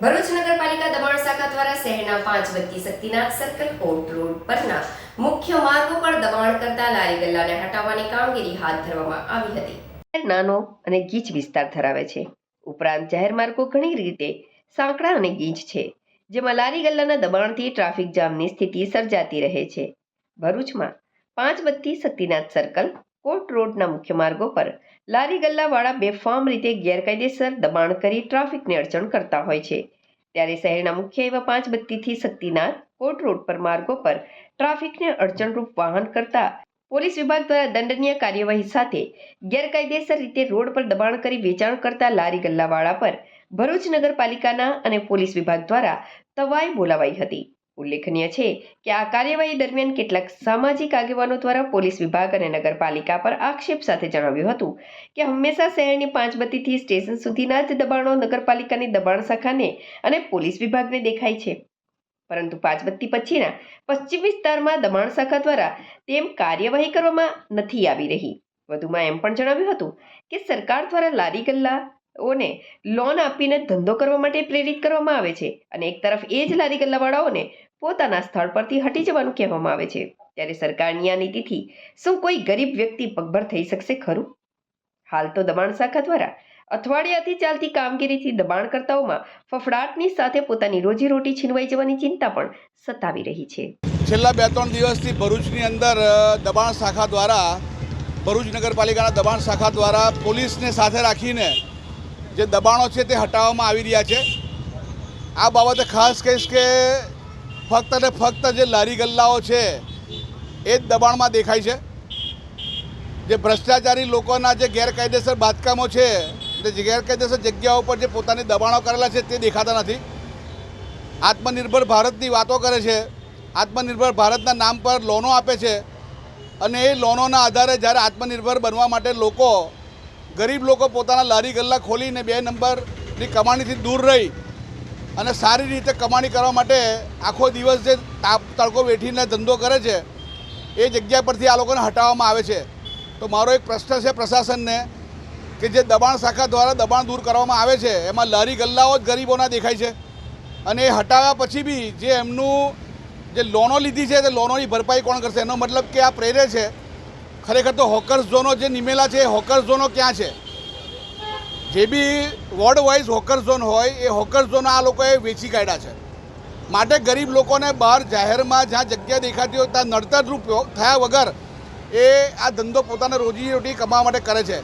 ભરૂચ નગરપાલિકા દમણ શાખા દ્વારા શહેરના પાંચ વત્તી શક્તિનાથ સર્કલ કોર્ટ રોડ પરના મુખ્ય માર્ગો પર દબાણ કરતા લારી ગલ્લાને હટાવવાની કામગીરી હાથ ધરવામાં આવી હતી. નાનો અને ગીચ વિસ્તાર ધરાવે છે. ઉપરાંત જાહેર માર્ગો ઘણી રીતે સાંકડા અને ગીચ છે, જેમાં લારી ગલ્લાના દબાણથી ટ્રાફિક જામની સ્થિતિ સર્જાતી રહે છે. ભરૂચમાં પાંચ વત્તી શક્તિનાથ સર્કલ કોર્ટ રોડના મુખ્ય માર્ગો પર. લારી ગલ્લાવાળા બેફામ રીતે ગેરકાયદેસર દબાણ કરી ટ્રાફિકને અડચણ કરતા હોય છે. ત્યારે શહેરના મુખ્ય એવા પાંચ બત્તીથી શક્તિનાથ કોર્ટ રોડ પર માર્ગો પર ટ્રાફિકને અડચણરૂપ વાહન કરતા પોલીસ વિભાગ દ્વારા દંડનીય કાર્યવાહી સાથે ગેરકાયદેસર રીતે રોડ પર દબાણ કરી વેચાણ કરતા લારી ગલ્લાવાળા પર ભરૂચ નગરપાલિકાના અને પોલીસ વિભાગ દ્વારા તવાઈ બોલાવાઈ હતી. ઉલ્લેખનીય છે કે આ કાર્યવાહી દરમિયાન કેટલાક સામાજિક આગેવાનો દ્વારા પોલીસ વિભાગ અને નગરપાલિકા પર આક્ષેપ સાથે જણાવ્યું હતું કે હંમેશા શહેરની પાંચબત્તીથી સ્ટેશન સુધીના જ દબાણો નગરપાલિકાની દબાણ શાખાને અને પોલીસ વિભાગને દેખાય છે. પરંતુ પાંચબત્તી પછીના પશ્ચિમ વિસ્તારમાં દબાણ શાખા દ્વારા તેમ કાર્યવાહી કરવામાં નથી આવી રહી. વધુમાં એમ પણ જણાવ્યું હતું કે સરકાર દ્વારા લારી ગલ્લાઓને લોન આપીને ધંધો કરવા માટે પ્રેરિત કરવામાં આવે છે. અને એક તરફ એ જ લારી ગલ્લાવાળાઓને પોતાના સ્થળ પરથી હટી જવાનું કહેવામાં આવે છે. ત્યારે સરકારની આ નીતિથી શું કોઈ ગરીબ વ્યક્તિ પગભર થઈ શકશે ખરું? હાલ તો દબાણ શાખા દ્વારા અઠવાડિયાથી ચાલતી કામગીરીથી દબાણકર્તાઓમાં ફફડાટની સાથે પોતાની રોજીરોટી છીનવાઈ જવાની ચિંતા પણ સતાવી રહી છે. છેલ્લા બે ત્રણ દિવસથી ભરૂચની અંદર દબાણ શાખા દ્વારા, ભરૂચ નગરપાલિકાના દબાણ શાખા દ્વારા પોલીસને સાથે રાખીને જે દબાણો છે તે હટાવવામાં આવી રહ્યા છે. આ બાબતે ખાસ કહીશ કે ફક્ત અને ફક્ત જે લારી ગલ્લાઓ છે, એ જ દબાણમાં દેખાય છે. જે ભ્રષ્ટાચારી લોકોના જે ગેરકાયદેસર બાંધકામો છે, જે ગેરકાયદેસર જગ્યાઓ પર જે પોતાની દબાણો કરેલા છે, તે દેખાતા નથી. આત્મનિર્ભર ભારતની વાતો કરે છે. આત્મનિર્ભર ભારતના નામ પર લોનો આપે છે. અને એ લોનોના આધારે જ્યારે આત્મનિર્ભર બનવા માટે લોકો ગરીબ લોકો પોતાના લારી ગલ્લા ખોલીને બે નંબરની કમાણીથી દૂર રહી અને સારી રીતે કમાણી કરવા માટે આખો દિવસ જે તાપ, તડકો વેઠીને ધંધો કરે છે, એ જગ્યા પરથી આ લોકોને હટાવવામાં આવે છે. તો મારો એક પ્રશ્ન છે પ્રશાસનને કે જે દબાણ શાખા દ્વારા દબાણ દૂર કરવામાં આવે છે, એમાં લારી ગલ્લાઓ જ ગરીબોના દેખાય છે. અને એ હટાવ્યા પછી બી જે એમનું જે લોનો લીધી છે, તે લોનોની ભરપાઈ કોણ કરશે? એનો મતલબ કે આ પ્રેરે છે ખરેખર તો હોકર્સ ઝોનો જે નિમેલા છે એ હોકર્સ ઝોનો ક્યાં છે? જે બી વોર્ડ વાઇઝ હોકર ઝોન હોય, એ હોકર ઝોન આ લોકોએ વેચી કાઢ્યા છે. માટે ગરીબ લોકોને બહાર જાહેરમાં જ્યાં જગ્યા દેખાતી હોય ત્યાં નડતરરૂપ થયા વગર એ આ ધંધો પોતાને રોજીરોટી કમાવા માટે કરે છે.